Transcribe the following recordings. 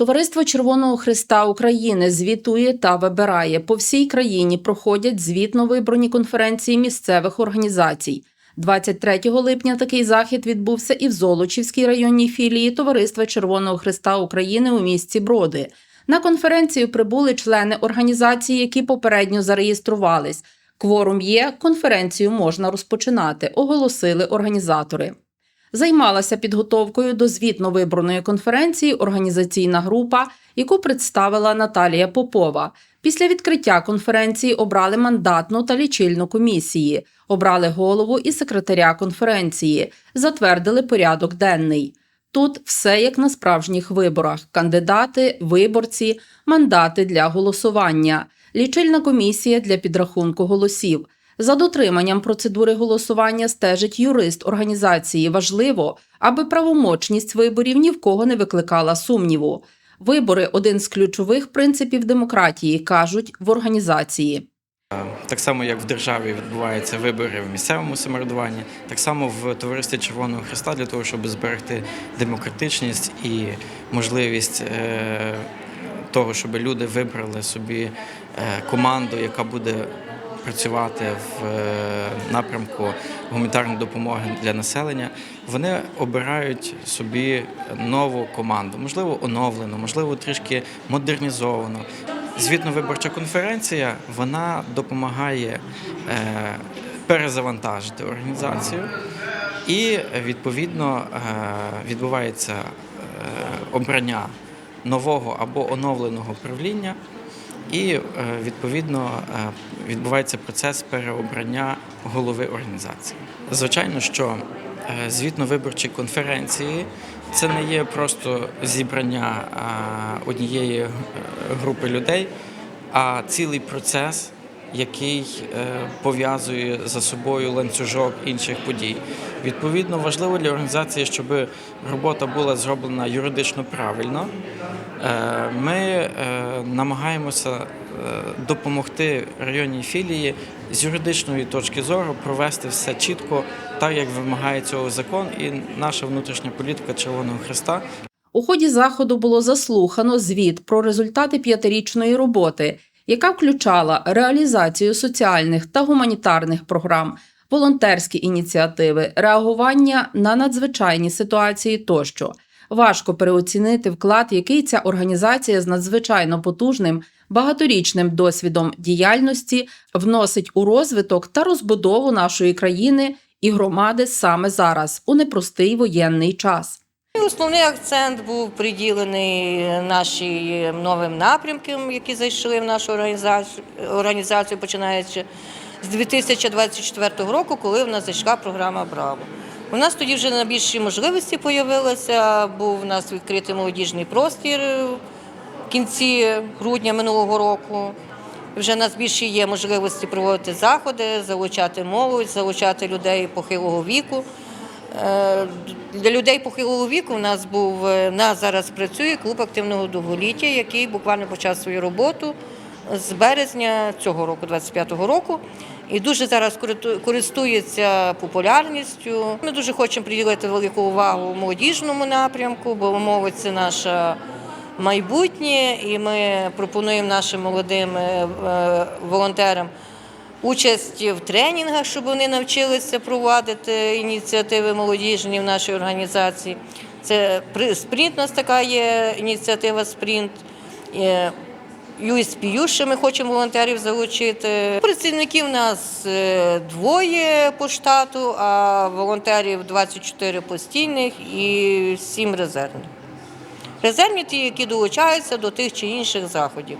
Товариство Червоного Христа України звітує та вибирає. По всій країні проходять звітно вибрані конференції місцевих організацій. 23 липня такий захід відбувся і в Золочівській районній філії Товариства Червоного Христа України у місті Броди. На конференцію прибули члени організації, які попередньо зареєструвались. Кворум є, конференцію можна розпочинати, оголосили організатори. Займалася підготовкою до звітно вибраної конференції організаційна група, яку представила Наталія Попова. Після відкриття конференції обрали мандатну та лічильну комісії, обрали голову і секретаря конференції, затвердили порядок денний. Тут все як на справжніх виборах: кандидати, виборці, мандати для голосування, лічильна комісія для підрахунку голосів. За дотриманням процедури голосування стежить юрист організації. Важливо, аби правомочність виборів ні в кого не викликала сумніву. Вибори один з ключових принципів демократії, кажуть в організації. Так само, як в державі відбуваються вибори в місцевому самоврядуванні, так само в товаристві Червоного Христа для того, щоб зберегти демократичність і можливість е, того, щоб люди вибрали собі е, команду, яка буде працювати в е, напрямку гуманітарної допомоги для населення, вони обирають собі нову команду, можливо, оновлену, можливо, трішки модернізовану. Звітно-виборча конференція вона допомагає е, перезавантажити організацію, і відповідно е, відбувається обрання нового або оновленого правління, і е, відповідно е, відбувається процес переобрання голови організації. Звичайно, що е, звітно-виборчі конференції це не є просто зібрання однієї групи людей, а цілий процес, який е, пов'язує за собою ланцюжок інших подій. Відповідно, важливо для організації, щоб робота була зроблена юридично правильно. Е, Ми е, намагаємося допомогти районній філії з юридичної точки зору провести все чітко, так як вимагає цього закон, і наша внутрішня політика Червоного Христа. У ході заходу було заслухано звіт про результати п'ятирічної роботи, яка включала реалізацію соціальних та гуманітарних програм, волонтерські ініціативи, реагування на надзвичайні ситуації тощо. Важко переоцінити вклад, який ця організація з надзвичайно потужним багаторічним досвідом діяльності вносить у розвиток та розбудову нашої країни і громади саме зараз, у непростий воєнний час. І Основний акцент був приділений нашим новим напрямкам, які зайшли в нашу організацію, починаючи з 2024 року, коли в нас зайшла програма Браво. У нас тоді вже на більші можливості з'явилися. Був у нас відкритий молодіжний простір в кінці грудня минулого року. Вже в нас більше є можливості проводити заходи, залучати молодь, залучати людей похилого віку. Е, Для людей похилого віку у нас був е, нас зараз працює клуб активного довголіття, який буквально почав свою роботу з березня цього року, 25-го року. І дуже зараз користується популярністю. Ми дуже хочемо приділити велику увагу молодіжному напрямку, бо мовить це наша майбутнє, і ми пропонуємо нашим молодим е, волонтерам участь в тренінгах, щоб вони навчилися провадити ініціативи молодіжні в нашій організації. Це при- спринт у нас така є ініціатива Спринт. USPU ще ми хочемо волонтерів залучити. Працівників у нас е, двоє по штату, а волонтерів 24 постійних і 7 резервних. Резервні ті, які долучаються до тих чи інших заходів.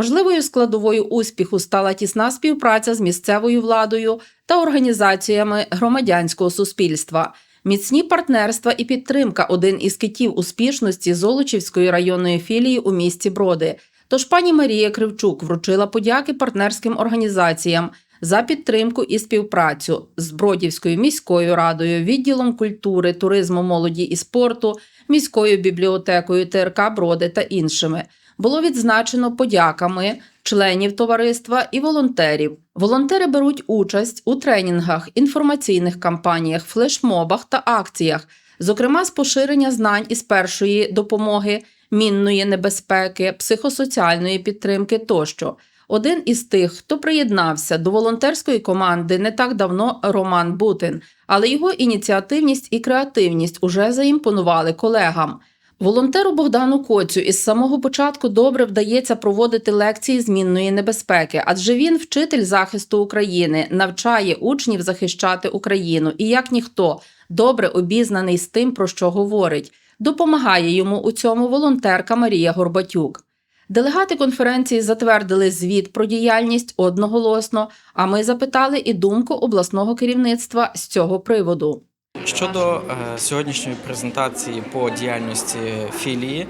Важливою складовою успіху стала тісна співпраця з місцевою владою та організаціями громадянського суспільства. Міцні партнерства і підтримка один із китів успішності Золочівської районної філії у місті Броди. Тож пані Марія Кривчук вручила подяки партнерським організаціям за підтримку і співпрацю з Бродівською міською радою, відділом культури, туризму, молоді і спорту, міською бібліотекою ТРК Броди та іншими. Було відзначено подяками членів товариства і волонтерів. Волонтери беруть участь у тренінгах, інформаційних кампаніях, флешмобах та акціях, зокрема з поширення знань із першої допомоги, мінної небезпеки, психосоціальної підтримки тощо. Один із тих, хто приєднався до волонтерської команди не так давно Роман Бутин, але його ініціативність і креативність уже заімпонували колегам. Волонтеру Богдану Коцю із самого початку добре вдається проводити лекції змінної небезпеки, адже він вчитель захисту України, навчає учнів захищати Україну і як ніхто добре обізнаний з тим, про що говорить. Допомагає йому у цьому волонтерка Марія Горбатюк. Делегати конференції затвердили звіт про діяльність одноголосно. А ми запитали і думку обласного керівництва з цього приводу. Щодо е, сьогоднішньої презентації по діяльності філії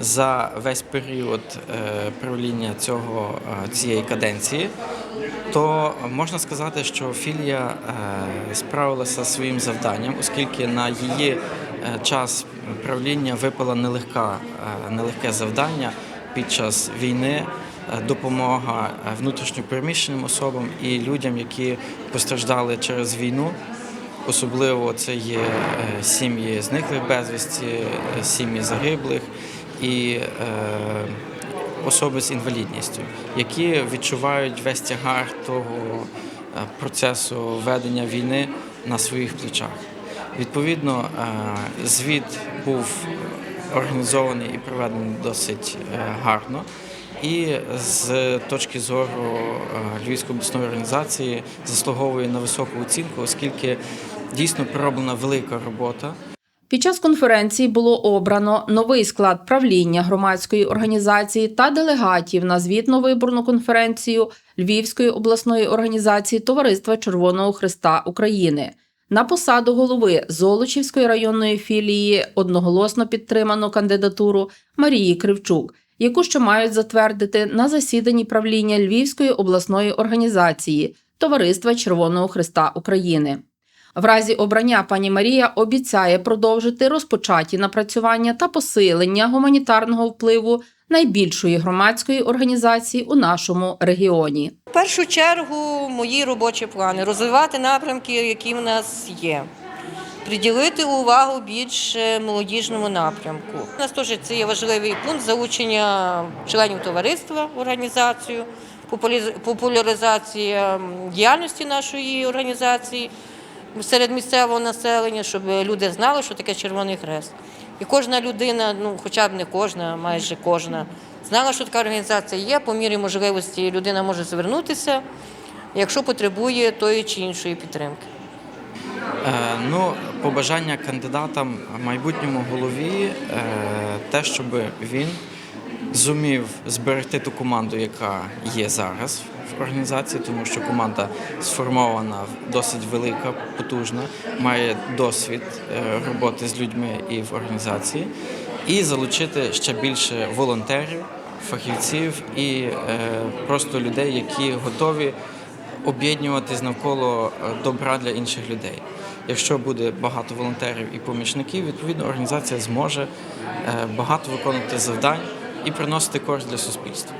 за весь період е, правління цього е, цієї каденції, то можна сказати, що філія е, справилася своїм завданням, оскільки на її е, час правління випала нелегка, е, нелегке завдання під час війни. е, Допомога е, внутрішньопереміщеним особам і людям, які постраждали через війну. Особливо це є е, сім'ї зниклих безвісті, е, сім'ї загиблих і е, особи з інвалідністю, які відчувають весь тягар того процесу ведення війни на своїх плечах. Відповідно, звіт був організований і проведений досить гарно. І з точки зору Львівської обласної організації заслуговує на високу оцінку, оскільки дійсно пророблена велика робота. Під час конференції було обрано новий склад правління громадської організації та делегатів на звітно-виборну конференцію Львівської обласної організації Товариства Червоного Христа України. На посаду голови Золочівської районної філії одноголосно підтримано кандидатуру Марії Кривчук, яку ще мають затвердити на засіданні правління Львівської обласної організації Товариства Червоного Христа України. В разі обрання пані Марія обіцяє продовжити розпочаті напрацювання та посилення гуманітарного впливу найбільшої громадської організації у нашому регіоні. В першу чергу мої робочі плани розвивати напрямки, які в нас є. Приділити увагу більш молодіжному напрямку. У нас теж це є важливий пункт залучення членів товариства в організацію, популяризація діяльності нашої організації серед місцевого населення, щоб люди знали, що таке Червоний Хрест. І кожна людина, ну хоча б не кожна, майже кожна, знала, що така організація є. По мірі можливості людина може звернутися, якщо потребує тої чи іншої підтримки. Е, Ну, побажання кандидатам майбутньому голові е, те, щоб він зумів зберегти ту команду, яка є зараз в організації, тому що команда сформована досить велика, потужна, має досвід е, роботи з людьми і в організації, і залучити ще більше волонтерів, фахівців і е, просто людей, які готові об'єднуватись навколо е, добра для інших людей. Якщо буде багато волонтерів і помічників, відповідно організація зможе багато виконувати завдань і приносити користь для суспільства.